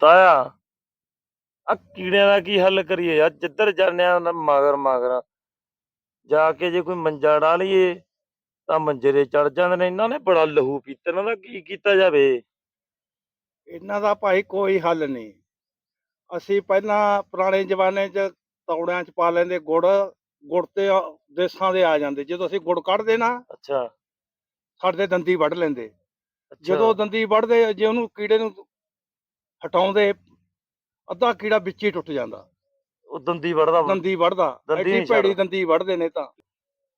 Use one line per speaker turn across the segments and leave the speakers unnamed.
ਤਾਇਆ ਆ। ਕੀੜਿਆਂ ਦਾ ਕੀ ਹੱਲ ਕਰੀਏ ਯਾਰ? ਜਿੱਧਰ ਜਾਂਦੇ ਆ ਨਾ ਮਗਰ ਮਗਰ। ਜਾ ਕੇ ਜੇ ਕੋਈ ਮੰਜਾ ਡਾ ਲਈਏ ਤਾਂ ਮੰਜੇ ਦੇ ਚੜ ਜਾਂਦੇ ਨੇ। ਇਹਨਾਂ ਨੇ ਬੜਾ ਲਹੂ ਪੀਤਾ। ਇਹਨਾਂ ਦਾ ਕੀ ਕੀਤਾ ਜਾਵੇ?
ਇਹਨਾਂ ਦਾ ਭਾਈ ਕੋਈ ਹੱਲ ਨਹੀਂ। ਅਸੀਂ ਪਹਿਲਾਂ ਪੁਰਾਣੇ ਜ਼ਮਾਨੇ 'ਚ ਤੌੜਿਆਂ 'ਚ ਪਾ ਲੈਂਦੇ। ਗੁੜ ਗੁੜ ਤੇ ਆ- ਦੇਸਾਂ ਦੇ ਆ ਜਾਂਦੇ। ਜਦੋਂ ਅਸੀਂ ਗੁੜ ਕੱਢਦੇ ਨਾ
ਅੱਛਾ।
ਸਾਡੇ ਦੰਦੀ ਵੱਢ ਲੈਂਦੇ।
ਅੱਛਾ,
ਜਦੋਂ ਦੰਦੀ ਵੱਢਦੇ ਜੇ ਉਹਨੂੰ ਕੀੜੇ ਨੂੰ ਹਟਾਉਂਦੇ ਅੱਧਾ ਕੀੜਾ ਵਿੱਚ ਹੀ ਟੁੱਟ ਜਾਂਦਾ।
ਉਹ ਦੰਦੀ ਵੜਦਾ
ਦੰਦੀ ਵੱਢਦਾ।
ਦੰਦੀ
ਐਡੀ
ਨਹੀਂ
ਭੈੜੀ
ਛੱਡਦਾ।
ਦੰਦੀ ਵੱਢਦੇ ਨੇ ਤਾਂ।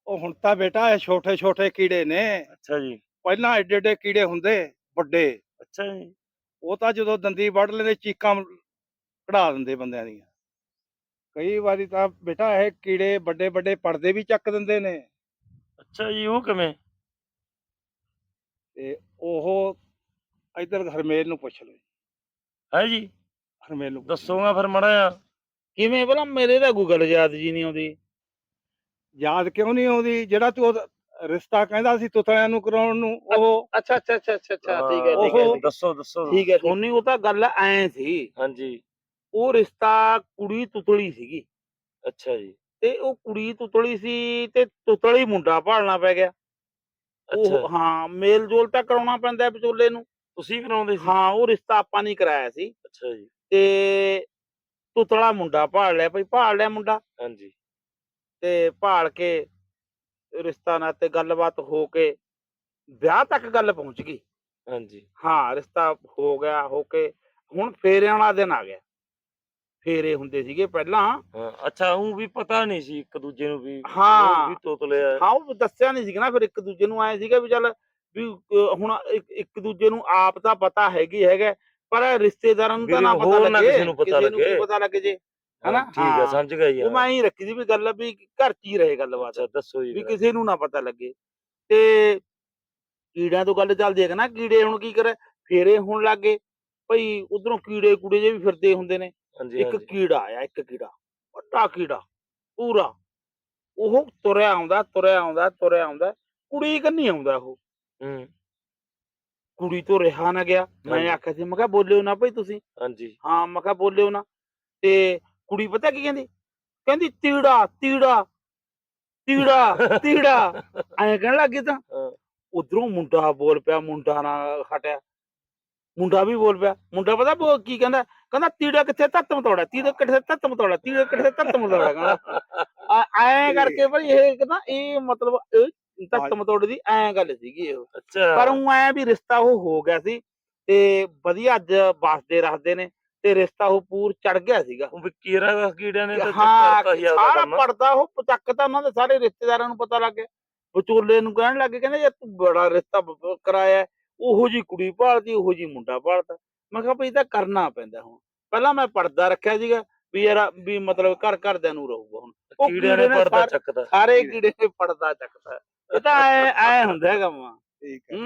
ਉਹ ਹੁਣ ਤਾਂ ਬੇਟਾ ਇਹ ਛੋਟੇ ਛੋਟੇ ਕੀੜੇ ਨੇ।
ਅੱਛਾ ਜੀ।
ਪਹਿਲਾਂ ਐਡੇ ਐਡੇ ਕੀੜੇ ਹੁੰਦੇ ਵੱਡੇ।
ਅੱਛਾ ਜੀ।
ਉਹ ਤਾਂ ਜਦੋਂ ਦੰਦੀ ਵੱਢ ਲੈਂਦੇ ਚੀਕਾਂ ਕਢਾ ਦਿੰਦੇ ਬੰਦਿਆਂ ਦੀਆਂ। ਕਈ ਵਾਰੀ ਤਾਂ ਬੇਟਾ ਇਹ ਕੀੜੇ ਵੱਡੇ ਵੱਡੇ ਪਰਦੇ ਵੀ ਚੱਕ ਦਿੰਦੇ ਨੇ।
ਅੱਛਾ ਜੀ ਉਹ ਕਿਵੇਂ?
ਤੇ ਉਹ ਇਧਰ ਹਰਮੇਲ ਨੂੰ ਪੁੱਛ ਲਓ
ਹੈ ਜੀ?
ਹਰਮੇਲ ਨੂੰ ਪੁੱਛ ਲਓ।
ਦੱਸੋਗਾ ਫਿਰ ਮੜਾ
ਕਿਵੇਂ ਭਲਾ? ਮੇਰੇ ਤਾਂ ਗੂਗਲ ਯਾਦ ਜੀ ਨਹੀਂ ਆਉਂਦੀ।
ਯਾਦ ਕਿਉਂ ਨਹੀਂ ਆਉਂਦੀ? ਜਿਹੜਾ ਤੂੰ ਉਹ ਰਿਸ਼ਤਾ ਕਹਿੰਦਾ ਸੀ ਤੁਤਲਿਆਂ ਨੂੰ ਕਰਾਉਣ ਨੂੰ ਉਹ
ਅੱਛਾ ਅੱਛਾ ਅੱਛਾ ਅੱਛਾ ਅੱਛਾ ਠੀਕ ਹੈ ਠੀਕ
ਉਹ-
ਹੈ।
ਦੱਸੋ ਦੱਸੋ
ਠੀਕ ਹੈ ਸੋਨੀ ਉਹ ਤਾਂ ਗੱਲ ਐ ਸੀ।
ਹਾਂਜੀ।
ਉਹ ਰਿਸ਼ਤਾ ਕੁੜੀ ਤੁਤਲੀ ਸੀਗੀ।
ਅੱਛਾ ਜੀ।
ਤੇ ਉਹ ਕੁੜੀ ਤੁਤਲੀ ਸੀ ਤੇ ਤੁਤਲੀ ਮੁੰਡਾ ਭਾਲਣਾ ਪੈ ਗਿਆ।
ਅੱਛਾ।
ਉਹ ਹਾਂ ਮੇਲ ਜੋਲ ਤਾਂ ਕਰਾਉਣਾ ਪੈਂਦਾ ਵਿਚੋਲੇ ਨੂੰ।
ਤੁਸੀਂ ਕਰਾਉਂਦੇ ਸੀ?
ਹਾਂ ਉਹ ਰਿਸ਼ਤਾ ਆਪਾਂ ਨਹੀਂ ਕਰਾਇਆ ਸੀ।
ਅੱਛਾ ਜੀ।
ਤੇ ਤੁਤਲਾ ਮੁੰਡਾ ਭਾਲ ਲਿਆ ਭਈ ਭਾਲ ਲਿਆ ਮੁੰਡਾ।
ਹਾਂਜੀ।
ਤੇ ਭਾਲ ਕੇ ਰਿਸ਼ਤਾ ਨਾਲ ਤੇ ਗੱਲਬਾਤ ਹੋ ਕੇ ਵਿਆਹ ਤੱਕ ਗੱਲ ਪਹੁੰਚ ਗਈ।
ਹਾਂਜੀ।
ਹਾਂ ਰਿਸ਼ਤਾ ਹੋ ਗਿਆ ਹੋ ਕੇ ਹੁਣ ਫੇਰਿਆਂ ਵਾਲਾ ਦਿਨ ਆ ਗਿਆ। ਫੇਰੇ ਹੁੰਦੇ ਸੀਗੇ ਪਹਿਲਾਂ।
ਹਾਂ ਅੱਛਾ ਉਹ ਵੀ ਪਤਾ ਨਹੀਂ ਸੀ ਇੱਕ ਦੂਜੇ ਨੂੰ ਵੀ
ਹਾਂ।
ਉਹ ਵੀ ਤੋਤਲੇ ਆ।
ਹਾਂ ਉਹ ਦੱਸਿਆ ਨਹੀਂ ਸੀਗਾ ਨਾ ਫਿਰ ਇੱਕ ਦੂਜੇ ਨੂੰ ਆਏ ਸੀਗਾ ਵੀ ਚੱਲ ਵੀ ਹੁਣ ਇੱਕ- ਦੂਜੇ ਨੂੰ ਆਪ ਤਾਂ ਪਤਾ ਹੈਗੀ ਹੈਗਾ ਪਰ ਰਿਸ਼ਤੇਦਾਰਾਂ ਨੂੰ ਤਾਂ ਨਾ ਪਤਾ ਲੱਗੇ
ਕਿਸੇ ਨੂੰ ਪਤਾ ਲੱਗੇ।
ਪਤਾ ਲੱਗੇ ਜੇ ਹਨਾ?
ਠੀਕ
ਹਾਂ।
ਸਮਝ ਗਿਆ
ਉਹ ਮੈਂ ਹੀ ਰੱਖੀ ਸੀ ਵੀ ਗੱਲ ਵੀ ਘਰ 'ਚ ਹੀ ਰਹੇ ਗੱਲਬਾਤ।
ਦੱਸੋ ਜੀ
ਵੀ। ਕਿਸੇ ਨੂੰ ਨਾ ਪਤਾ ਲੱਗੇ। ਤੇ ਕੀੜਿਆਂ ਤੋਂ ਗੱਲ ਚੱਲਦੀ ਹੈ ਨਾ ਕੀੜੇ ਹੁਣ ਕੀ ਕਰੇ? ਫੇਰੇ ਹੋਣ ਲੱਗੇ ਭਈ ਉਧਰੋਂ ਕੀੜੇ ਕੂੜੇ ਜੇ ਵੀ ਫਿਰਦੇ ਹੁੰਦੇ ਨੇ। ਇੱਕ ਕੀੜਾ ਆਇਆ ਇੱਕ ਕੀੜਾ ਵੱਡਾ ਕੀੜਾ ਪੂਰਾ। ਉਹ ਤੁਰਿਆ ਆਉਂਦਾ ਤੁਰਿਆ ਆਉਂਦਾ ਤੁਰਿਆ ਆਉਂਦਾ। ਕੁੜੀ ਕੰਨੀ ਆਉਂਦਾ ਉਹ।
ਹੂੰ।
ਕੁੜੀ ਤੋਂ ਰਿਹਾ ਨਾ ਗਿਆ। ਮੈਂ
ਹਾਂਜੀ।
ਆਖਿਆ ਸੀ ਮੈਂ ਕਿਹਾ ਬੋਲਿਓ ਨਾ ਭਾਈ ਤੁਸੀਂ।
ਹਾਂਜੀ।
ਹਾਂ ਮੈਂ ਕਿਹਾ ਬੋਲਿਓ ਨਾ। ਤੇ ਕੁੜੀ ਪਤਾ ਕੀ ਕਹਿੰਦੀ? ਕਹਿੰਦੀ ਤੀੜਾ ਤੀੜਾ ਤੀੜਾ ਤੀੜਾ। ਐਂ ਕਹਿਣ ਲੱਗੀ ਤਾਂ।
ਹਾਂ।
ਉਧਰੋਂ ਮੁੰਡਾ ਬੋਲ ਪਿਆ ਮੁੰਡਾ ਨਾ ਹਟਿਆ। ਮੁੰਡਾ ਵੀ ਬੋਲ ਪਿਆ। ਮੁੰਡਾ ਪਤਾ ਬੋ ਕੀ ਕਹਿੰਦਾ? ਕਹਿੰਦਾ ਤੀੜਾ ਕਿੱਥੇ ਤੱਤ ਮਤੋੜਾ? ਤੀੜਾ ਕਿੱਥੇ ਤੱਤ ਮਤੋੜਾ? ਤੀੜਾ ਕਿੱਥੇ ਤੱਤ ਮਤੋੜਾ? ਕਹਿੰਦਾ। ਆ- ਐਂ ਕਰਕੇ ਭਾਈ ਇਹ ਕਹਿੰਦਾ ਇਹ ਮਤਲਬ ਇਹ ਤੱਤ ਮਤੋੜ ਦੀ ਐਂ ਗੱਲ ਸੀਗੀ
ਅੱਛਾ।
ਪਰ ਉਹ ਐ ਵੀ ਰਿਸ਼ਤਾ ਉਹ ਹੋ ਗਿਆ ਸੀ ਤੇ ਵਧੀਆ ਅੱਜ ਵਸਦੇ ਰੱਖਦੇ ਨੇ ਤੇ ਰਿਸ਼ਤਾ ਉਹ ਪੂਰ ਚੜ ਗਿਆ ਸੀਗਾ।
ਉਹ ਕੀੜਾ ਦਾ ਕੀੜਿਆਂ ਨੇ ਤਾਂ
ਹਾਂ
ਕਰਤਾ ਹੀ ਆਪਦਾ
ਸਾਰਾ ਪੜਦਾ ਉਹ ਚੱਕ ਤਾਂ ਉਹਨਾਂ ਦੇ ਸਾਰੇ ਰਿਸ਼ਤੇਦਾਰਾਂ ਨੂੰ ਪਤਾ ਲੱਗ ਗਿਆ। ਵਿਚੋਲੇ ਨੂੰ ਕਹਿਣ ਲੱਗੇ ਕਹਿੰਦੇ ਯਾਰ ਤੂੰ ਬੜਾ ਰਿਸ਼ਤਾ ਬ- ਬ- ਕਰਾਇਆ। ਉਹੋ ਜੀ ਕੁੜੀ ਭਾਲਦੀ ਉਹੋ ਜੀ ਮੁੰਡਾ ਭਾਲਦਾ। ਮੈਂ ਕਿਹਾ ਭਈ ਇਹ ਤਾਂ ਕਰਨਾ ਪੈਂਦਾ ਹੁਣ। ਪਹਿਲਾਂ ਮੈਂ ਪਰਦਾ ਰੱਖਿਆ ਸੀਗਾ ਵੀ ਯਾਰ ਵੀ ਮਤਲਬ ਘਰ ਘਰਦਿਆਂ ਨੂੰ ਰਹੂਗਾ ਹੁਣ। ਉਹ ਕੀੜੇ ਨੇ
ਪਰਦਾ
ਸਾਰੇ-
ਚੱਕਦਾ।
ਸਾਰੇ ਕੀੜੇ ਨੇ ਪਰਦਾ ਚੱਕਦਾ। ਇਹ ਤਾਂ ਐ ਐ ਹੁੰਦਾ ਹੈਗਾ ਵਾ।
ਠੀਕ ਹੈ